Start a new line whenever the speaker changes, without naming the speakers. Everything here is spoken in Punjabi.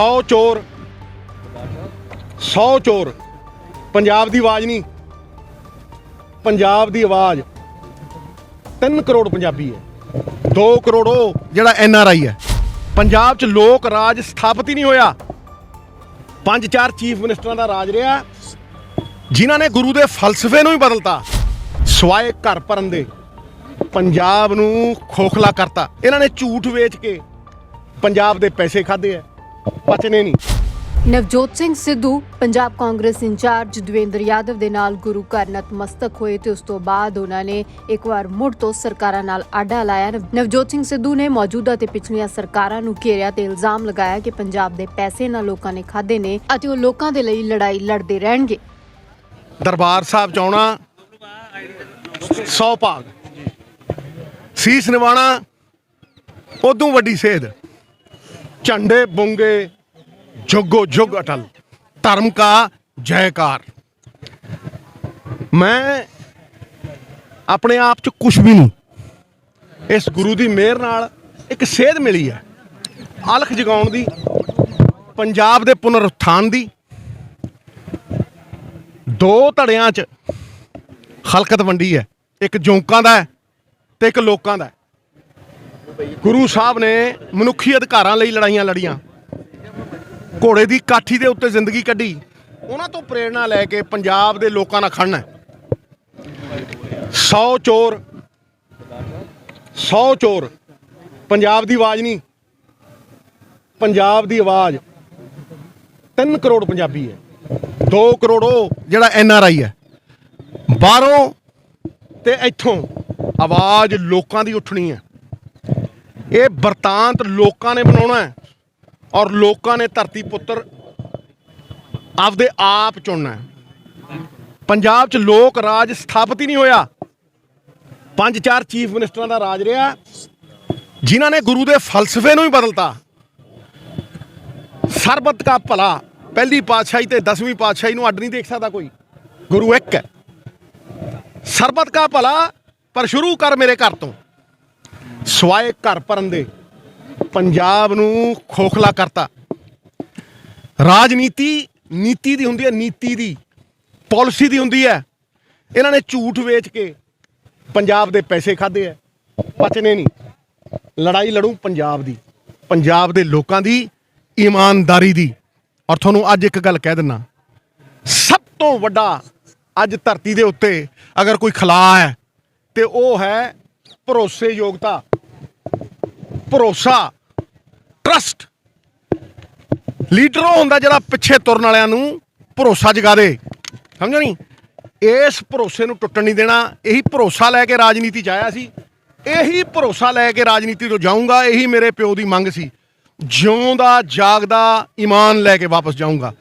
100 ਚੋਰ। 100 ਚੋਰ। ਪੰਜਾਬ ਦੀ ਆਵਾਜ਼ ਨਹੀਂ। ਪੰਜਾਬ ਦੀ ਆਵਾਜ਼। 3 ਕਰੋੜ ਪੰਜਾਬੀ ਹੈ। 2 ਕਰੋੜ ਉਹ ਜਿਹੜਾ ਐਨ ਆਰ ਆਈ ਹੈ। ਪੰਜਾਬ 'ਚ ਲੋਕ ਰਾਜ ਸਥਾਪਿਤ ਹੀ ਨਹੀਂ ਹੋਇਆ। ਪੰਜ ਚਾਰ ਚੀਫ ਮਿਨਿਸਟਰਾਂ ਦਾ ਰਾਜ ਰਿਹਾ। ਜਿਨ੍ਹਾਂ ਨੇ ਗੁਰੂ ਦੇ ਫਲਸਫੇ ਨੂੰ ਹੀ ਬਦਲਤਾ। ਸਵਾਏ ਘਰ ਭਰਨ ਦੇ ਪੰਜਾਬ ਨੂੰ ਖੋਖਲਾ ਕਰਤਾ। ਇਹਨਾਂ ਨੇ ਝੂਠ ਵੇਚ ਕੇ ਪੰਜਾਬ ਦੇ ਪੈਸੇ ਖਾਦੇ ਆ ਪਚਨੇ ਨਹੀਂ
ਨਵਜੋਤ ਸਿੰਘ ਸਿੱਧੂ ਪੰਜਾਬ ਕਾਂਗਰਸ ਇੰਚਾਰਜ ਦਵਿੰਦਰ ਯਾਦਵ ਦੇ ਨਾਲ ਗੁਰੂ ਘਰ ਨਤਮਸਤਕ ਹੋਏ ਤੇ ਉਸ ਤੋਂ ਬਾਅਦ ਉਹਨਾਂ ਨੇ ਇੱਕ ਵਾਰ ਮੁੜ ਤੋਂ ਸਰਕਾਰਾਂ ਨਾਲ ਆਡਾ ਲਾਇਆ। ਨਵਜੋਤ ਸਿੰਘ ਸਿੱਧੂ ਨੇ ਮੌਜੂਦਾ ਤੇ ਪਿਛਲੀਆਂ ਸਰਕਾਰਾਂ ਨੂੰ ਘੇਰਿਆ ਤੇ ਇਲਜ਼ਾਮ ਲਗਾਇਆ ਕਿ ਪੰਜਾਬ ਦੇ ਪੈਸੇ ਨਾਲ ਲੋਕਾਂ ਨੇ ਖਾਦੇ ਨੇ ਅਤੇ ਉਹ ਲੋਕਾਂ ਦੇ ਲਈ ਲੜਾਈ ਲੜਦੇ ਰਹਿਣਗੇ।
ਦਰਬਾਰ ਸਾਹਿਬ ਚ ਆਉਣਾ 100 ਭਾਗ। ਸੀਸ ਨਿਵਾਣਾ ਉਦੋਂ ਵੱਡੀ ਸੇਧ। ਝੰਡੇ ਬੁੰਗੇ, ਜੁਗੋ ਜੁਗ ਅਟਲ, ਧਰਮ ਕਾ ਜੈਕਾਰ। ਮੈਂ ਆਪਣੇ ਆਪ ਚ ਕੁਝ ਵੀ ਨਹੀਂ। ਇਸ ਗੁਰੂ ਦੀ ਮਿਹਰ ਨਾਲ ਇੱਕ ਸੇਧ ਮਿਲੀ ਹੈ। ਅਲਖ ਜਗਾਉਣ ਦੀ, ਪੰਜਾਬ ਦੇ ਪੁਨਰ ਉਥਾਨ ਦੀ। ਦੋ ਧੜਿਆਂ 'ਚ ਹਲਕਤ ਵੰਡੀ ਹੈ। ਇੱਕ ਜੌਂਕਾਂ ਦਾ ਹੈ ਤੇ ਇੱਕ ਲੋਕਾਂ ਦਾ ਗੁਰੂ ਸਾਹਿਬ ਨੇ ਮਨੁੱਖੀ ਅਧਿਕਾਰਾਂ ਲਈ ਲੜਾਈਆਂ ਲੜੀਆਂ। ਘੋੜੇ ਦੀ ਕਾਠੀ ਦੇ ਉੱਤੇ ਜ਼ਿੰਦਗੀ ਕੱਢੀ। ਉਹਨਾਂ ਤੋਂ ਪ੍ਰੇਰਣਾ ਲੈ ਕੇ ਪੰਜਾਬ ਦੇ ਲੋਕਾਂ ਨਾਲ ਖੜਨਾ 100 ਚੋਰ 100 ਚੋਰ। ਪੰਜਾਬ ਦੀ ਆਵਾਜ਼ ਨਹੀਂ। ਪੰਜਾਬ ਦੀ ਆਵਾਜ਼। 3 ਕਰੋੜ ਪੰਜਾਬੀ ਹੈ। 2 ਕਰੋੜ ਉਹ ਜਿਹੜਾ ਐਨ ਆਰ ਆਈ ਹੈ। ਬਾਹਰੋਂ ਤੇ ਇੱਥੋਂ ਆਵਾਜ਼ ਲੋਕਾਂ ਦੀ ਉੱਠਣੀ ਹੈ। ਇਹ ਵਰਤਾਂਤ ਲੋਕਾਂ ਨੇ ਬਣਾਉਣਾ ਹੈ ਔਰ ਲੋਕਾਂ ਨੇ ਧਰਤੀ ਪੁੱਤਰ ਆਪਦੇ ਆਪ ਚੁਣਨਾ ਹੈ। ਪੰਜਾਬ 'ਚ ਲੋਕ ਰਾਜ ਸਥਾਪਿਤ ਹੀ ਨਹੀਂ ਹੋਇਆ। ਪੰਜ ਚਾਰ ਚੀਫ ਮਿਨਿਸਟਰਾਂ ਦਾ ਰਾਜ ਰਿਹਾ। ਜਿਨ੍ਹਾਂ ਨੇ ਗੁਰੂ ਦੇ ਫਲਸਫੇ ਨੂੰ ਹੀ ਬਦਲਤਾ। ਸਰਬਤ ਕਾ ਭਲਾ। ਪਹਿਲੀ ਪਾਤਸ਼ਾਹੀ ਤੇ 10ਵੀਂ ਪਾਤਸ਼ਾਹੀ ਨੂੰ ਅੱਡ ਨਹੀਂ ਦੇਖ ਸਕਦਾ ਕੋਈ। ਗੁਰੂ ਇੱਕ ਹੈ। ਸਰਬਤ ਕਾ ਭਲਾ, ਪਰ ਸ਼ੁਰੂ ਕਰ ਮੇਰੇ ਘਰ ਤੋਂ। ਸਵਾਏ ਘਰ ਭਰਨ ਦੇ ਪੰਜਾਬ ਨੂੰ ਖੋਖਲਾ ਕਰਤਾ। ਰਾਜਨੀਤੀ ਨੀਤੀ ਦੀ ਹੁੰਦੀ ਹੈ, ਨੀਤੀ ਦੀ, ਪਾਲਿਸੀ ਦੀ ਹੁੰਦੀ ਹੈ। ਇਹਨਾਂ ਨੇ ਝੂਠ ਵੇਚ ਕੇ ਪੰਜਾਬ ਦੇ ਪੈਸੇ ਖਾਦੇ ਆ ਪਚਨੇ ਨਹੀਂ। ਲੜਾਈ ਲੜੂ ਪੰਜਾਬ ਦੀ, ਪੰਜਾਬ ਦੇ ਲੋਕਾਂ ਦੀ, ਇਮਾਨਦਾਰੀ ਦੀ। ਔਰ ਤੁਹਾਨੂੰ ਅੱਜ ਇੱਕ ਗੱਲ ਕਹਿ ਦਿੰਨਾ ਸਭ ਤੋਂ ਵੱਡਾ ਅੱਜ ਧਰਤੀ ਦੇ ਉੱਤੇ ਅਗਰ ਕੋਈ ਖਲਾ ਹੈ, ਤੇ ਉਹ ਹੈ ਭਰੋਸੇਯੋਗਤਾ। ਭਰੋਸਾ ਟਰਸਟ ਲੀਡਰ ਉਹ ਹੁੰਦਾ ਜਿਹੜਾ ਪਿੱਛੇ ਤੁਰਨ ਵਾਲਿਆਂ ਨੂੰ ਭਰੋਸਾ ਜਗਾ ਦੇ। ਸਮਝੋ ਨਹੀਂ ਇਸ ਭਰੋਸੇ ਨੂੰ ਟੁੱਟਣ ਨਹੀਂ ਦੇਣਾ, ਇਹੀ ਭਰੋਸਾ ਲੈ ਕੇ ਰਾਜਨੀਤੀ 'ਚ ਆਇਆ ਸੀ। ਇਹੀ ਭਰੋਸਾ ਲੈ ਕੇ ਰਾਜਨੀਤੀ ਤੋਂ ਜਾਊਂਗਾ, ਇਹੀ ਮੇਰੇ ਪਿਓ ਦੀ ਮੰਗ ਸੀ। ਜਿਉਂ ਦਾ ਜਾਗਦਾ, ਈਮਾਨ ਲੈ ਕੇ ਵਾਪਸ ਜਾਊਂਗਾ।